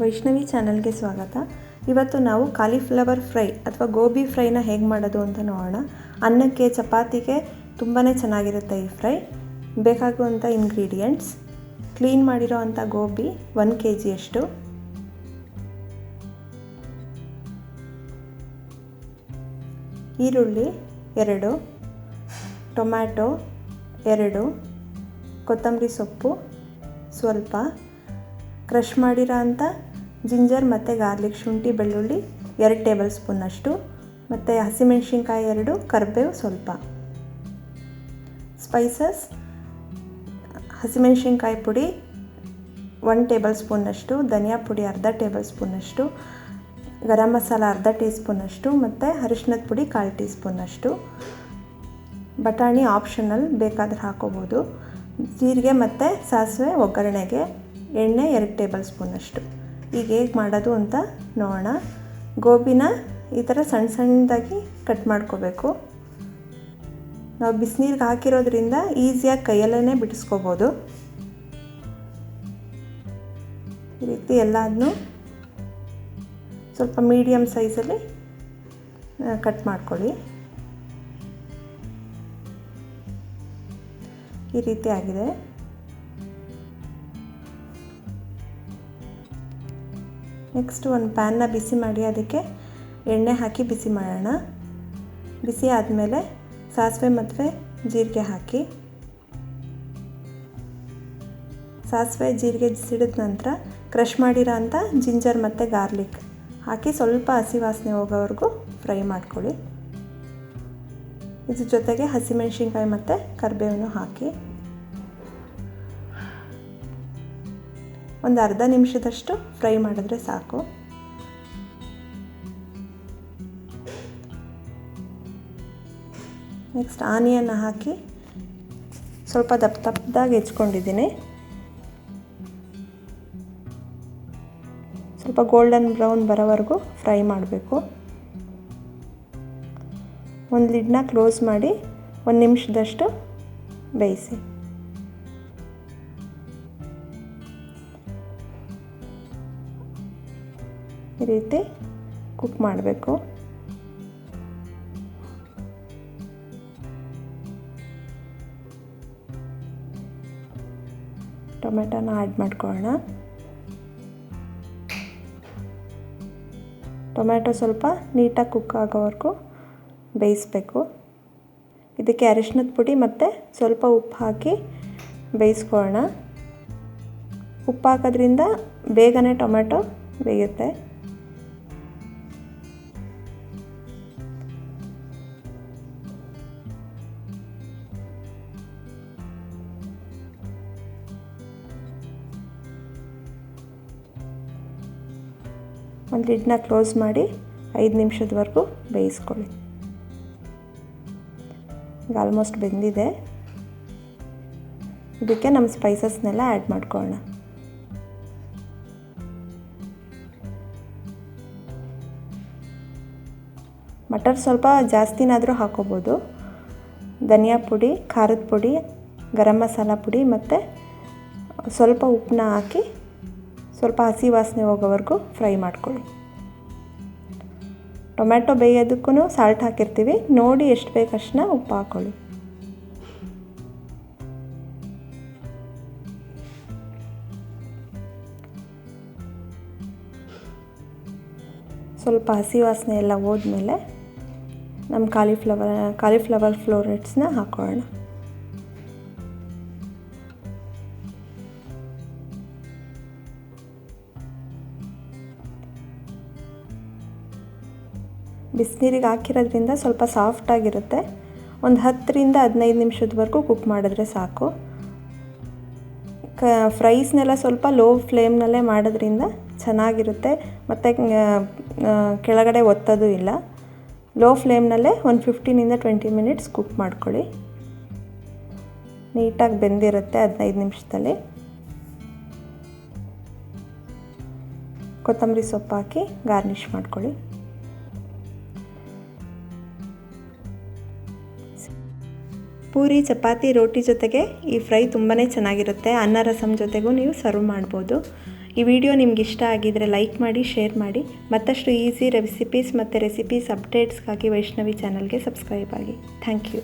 ವೈಷ್ಣವಿ ಚಾನಲ್ಗೆ ಸ್ವಾಗತ. ಇವತ್ತು ನಾವು ಕಾಲಿಫ್ಲವರ್ ಫ್ರೈ ಅಥವಾ ಗೋಬಿ ಫ್ರೈನ ಹೇಗೆ ಮಾಡೋದು ಅಂತ ನೋಡೋಣ. ಅನ್ನಕ್ಕೆ, ಚಪಾತಿಗೆ ತುಂಬಾ ಚೆನ್ನಾಗಿರುತ್ತೆ ಈ ಫ್ರೈ. ಬೇಕಾಗುವಂಥ ಇಂಗ್ರೀಡಿಯೆಂಟ್ಸ್ ಕ್ಲೀನ್ ಮಾಡಿರೋ ಅಂಥ ಗೋಬಿ ಒನ್ ಕೆ ಜಿಯಷ್ಟು ಈರುಳ್ಳಿ ಎರಡು, ಟೊಮ್ಯಾಟೊ ಎರಡು, ಕೊತ್ತಂಬರಿ ಸೊಪ್ಪು ಸ್ವಲ್ಪ. ಕ್ರಷ್ ಮಾಡಿರೋ ಅಂಥ ಜಿಂಜರ್ ಮತ್ತು ಗಾರ್ಲಿಕ್ ಶುಂಠಿ ಬೆಳ್ಳುಳ್ಳಿ ಎರಡು ಟೇಬಲ್ ಸ್ಪೂನಷ್ಟು ಮತ್ತು ಹಸಿಮೆಣ್ಸಿನ್ಕಾಯಿ ಎರಡು, ಕರಿಬೇವು ಸ್ವಲ್ಪ. ಸ್ಪೈಸಸ್, ಹಸಿಮೆಣ್ಸಿನ್ಕಾಯಿ ಪುಡಿ ಒನ್ ಟೇಬಲ್ ಸ್ಪೂನಷ್ಟು ಧನಿಯಾ ಪುಡಿ ಅರ್ಧ ಟೇಬಲ್ ಸ್ಪೂನಷ್ಟು ಗರಂ ಮಸಾಲ ಅರ್ಧ ಟೀ ಸ್ಪೂನಷ್ಟು ಮತ್ತು ಅರಿಶಿನದ ಪುಡಿ ಕಾಲು ಟೀ ಸ್ಪೂನಷ್ಟು ಬಟಾಣಿ ಆಪ್ಷನಲ್ ಬೇಕಾದರೆ ಹಾಕೋಬೋದು. ಜೀರಿಗೆ ಮತ್ತು ಸಾಸಿವೆ ಒಗ್ಗರಣೆಗೆ ಎಣ್ಣೆ ಎರಡು ಟೇಬಲ್ ಸ್ಪೂನಷ್ಟು ಈಗ ಹೇಗೆ ಮಾಡೋದು ಅಂತ ನೋಡೋಣ. ಗೋಬಿನ ಈ ಥರ ಸಣ್ಣ ಸಣ್ಣದಾಗಿ ಕಟ್ ಮಾಡ್ಕೋಬೇಕು. ನಾವು ಬಿಸಿನೀರಿಗೆ ಹಾಕಿರೋದ್ರಿಂದ ಈಸಿಯಾಗಿ ಕೈಯಲ್ಲೇ ಬಿಡಿಸ್ಕೋಬೋದು. ಈ ರೀತಿ ಎಲ್ಲದನ್ನೂ ಸ್ವಲ್ಪ ಮೀಡಿಯಮ್ ಸೈಜಲ್ಲಿ ಕಟ್ ಮಾಡ್ಕೊಳ್ಳಿ. ಈ ರೀತಿ ಆಗಿದೆ. ನೆಕ್ಸ್ಟ್ ಒಂದು ಪ್ಯಾನ್ನ ಬಿಸಿ ಮಾಡಿ, ಅದಕ್ಕೆ ಎಣ್ಣೆ ಹಾಕಿ ಬಿಸಿ ಮಾಡೋಣ. ಬಿಸಿ ಆದಮೇಲೆ ಸಾಸಿವೆ ಮತ್ತು ಜೀರಿಗೆ ಹಾಕಿ. ಸಾಸಿವೆ ಜೀರಿಗೆ ಸಿಡಿದ ನಂತರ ಕ್ರಷ್ ಮಾಡಿರೋ ಅಂಥ ಜಿಂಜರ್ ಮತ್ತು ಗಾರ್ಲಿಕ್ ಹಾಕಿ ಸ್ವಲ್ಪ ಹಸಿ ವಾಸನೆ ಹೋಗೋವರೆಗೂ ಫ್ರೈ ಮಾಡ್ಕೊಳ್ಳಿ. ಇದ್ರ ಜೊತೆಗೆ ಹಸಿಮೆಣ್ಸಿನ್ಕಾಯಿ ಮತ್ತು ಕರಿಬೇವನ್ನು ಹಾಕಿ. ಒಂದು ಅರ್ಧ ನಿಮಿಷದಷ್ಟು ಫ್ರೈ ಮಾಡಿದ್ರೆ ಸಾಕು. ನೆಕ್ಸ್ಟ್ ಆನಿಯನ್ನ ಹಾಕಿ ಸ್ವಲ್ಪ ದಪ್ಪ ದಪ್ಪದಾಗಿ ಹೆಚ್ಕೊಂಡಿದ್ದೀನಿ. ಸ್ವಲ್ಪ ಗೋಲ್ಡನ್ ಬ್ರೌನ್ ಬರೋವರೆಗೂ ಫ್ರೈ ಮಾಡಬೇಕು. ಒಂದು ಲಿಡ್ನ ಕ್ಲೋಸ್ ಮಾಡಿ ಒಂದು ನಿಮಿಷದಷ್ಟು ಬೇಯಿಸಿ. ಈ ರೀತಿ ಕುಕ್ ಮಾಡಬೇಕು. ಟೊಮೆಟೊನ ಆ್ಯಡ್ ಮಾಡ್ಕೊಳ್ಳೋಣ. ಟೊಮ್ಯಾಟೊ ಸ್ವಲ್ಪ ನೀಟಾಗಿ ಕುಕ್ ಆಗೋವರೆಗೂ ಬೇಯಿಸ್ಬೇಕು. ಇದಕ್ಕೆ ಅರಿಶಿನದ ಪುಡಿ ಮತ್ತು ಸ್ವಲ್ಪ ಉಪ್ಪು ಹಾಕಿ ಬೇಯಿಸ್ಕೊಳ್ಳೋಣ. ಉಪ್ಪು ಹಾಕೋದ್ರಿಂದ ಬೇಗನೆ ಟೊಮೆಟೊ ಬೇಯುತ್ತೆ. ಒಂದು ಲಿಡ್ನ ಕ್ಲೋಸ್ ಮಾಡಿ ಐದು ನಿಮಿಷದವರೆಗೂ ಬೇಯಿಸ್ಕೊಳ್ಳಿ. ಈಗ ಆಲ್ಮೋಸ್ಟ್ ಬೆಂದಿದೆ. ಇದಕ್ಕೆ ನಮ್ಮ ಸ್ಪೈಸಸ್ನೆಲ್ಲ ಆ್ಯಡ್ ಮಾಡ್ಕೊಳ್ಳೋಣ. ಮಟರ್ ಸ್ವಲ್ಪ ಜಾಸ್ತಿನಾದರೂ ಹಾಕೋಬೋದು. ಧನಿಯಾ ಪುಡಿ, ಖಾರದ ಪುಡಿ, ಗರಂ ಮಸಾಲ ಪುಡಿ ಮತ್ತು ಸ್ವಲ್ಪ ಉಪ್ಪನ್ನ ಹಾಕಿ ಸ್ವಲ್ಪ ಹಸಿ ವಾಸನೆ ಹೋಗೋವರೆಗೂ ಫ್ರೈ ಮಾಡ್ಕೊಳ್ಳಿ. ಟೊಮ್ಯಾಟೊ ಬೇಯೋದಕ್ಕೂ ಸಾಲ್ಟ್ ಹಾಕಿರ್ತೀವಿ. ನೋಡಿ ಎಷ್ಟು ಬೇಕಷ್ಟನ್ನ ಉಪ್ಪು ಹಾಕ್ಕೊಳ್ಳಿ ಸ್ವಲ್ಪ ಹಸಿ ವಾಸನೆ ಎಲ್ಲ ಹೋದ್ಮೇಲೆ ನಮ್ಮ ಕಾಲಿಫ್ಲವರ್ ಕಾಲಿಫ್ಲವರ್ ಫ್ಲೋರೆಟ್ಸ್ನ ಹಾಕೊಳ್ಳೋಣ. ಬಿಸಿನೀರಿಗೆ ಹಾಕಿರೋದ್ರಿಂದ ಸ್ವಲ್ಪ ಸಾಫ್ಟಾಗಿರುತ್ತೆ ಒಂದು ಹತ್ತರಿಂದ ಹದಿನೈದು ನಿಮಿಷದವರೆಗೂ ಕುಕ್ ಮಾಡಿದ್ರೆ ಸಾಕು. ಕ ಫ್ರೈಸ್ನೆಲ್ಲ ಸ್ವಲ್ಪ ಲೋ ಫ್ಲೇಮ್ನಲ್ಲೇ ಮಾಡೋದ್ರಿಂದ ಚೆನ್ನಾಗಿರುತ್ತೆ. ಮತ್ತು ಕೆಳಗಡೆ ಒತ್ತೋದು ಇಲ್ಲ. ಲೋ ಫ್ಲೇಮ್ನಲ್ಲೇ ಒಂದು ಫಿಫ್ಟೀನಿಂದ ಟ್ವೆಂಟಿ ಮಿನಿಟ್ಸ್ ಕುಕ್ ಮಾಡ್ಕೊಳ್ಳಿ. ನೀಟಾಗಿ ಬೆಂದಿರುತ್ತೆ ಹದಿನೈದು ನಿಮಿಷದಲ್ಲಿ. ಕೊತ್ತಂಬರಿ ಸೊಪ್ಪು ಹಾಕಿ ಗಾರ್ನಿಷ್ ಮಾಡ್ಕೊಳ್ಳಿ. ಪೂರಿ, ಚಪಾತಿ, ರೋಟಿ ಜೊತೆಗೆ ಈ ಫ್ರೈ ತುಂಬಾ ಚೆನ್ನಾಗಿರುತ್ತೆ. ಅನ್ನ, ರಸಂ ಜೊತೆಗೂ ನೀವು ಸರ್ವ್ ಮಾಡ್ಬೋದು. ಈ ವಿಡಿಯೋ ನಿಮ್ಗೆ ಇಷ್ಟ ಆಗಿದರೆ ಲೈಕ್ ಮಾಡಿ ಶೇರ್ ಮಾಡಿ. ಮತ್ತಷ್ಟು ಈಸಿ ರೆಸಿಪೀಸ್ ಮತ್ತು ರೆಸಿಪೀಸ್ ಅಪ್ಡೇಟ್ಸ್ಗಾಗಿ ವೈಷ್ಣವಿ ಚಾನಲ್ಗೆ ಸಬ್ಸ್ಕ್ರೈಬ್ ಆಗಿ. Thank you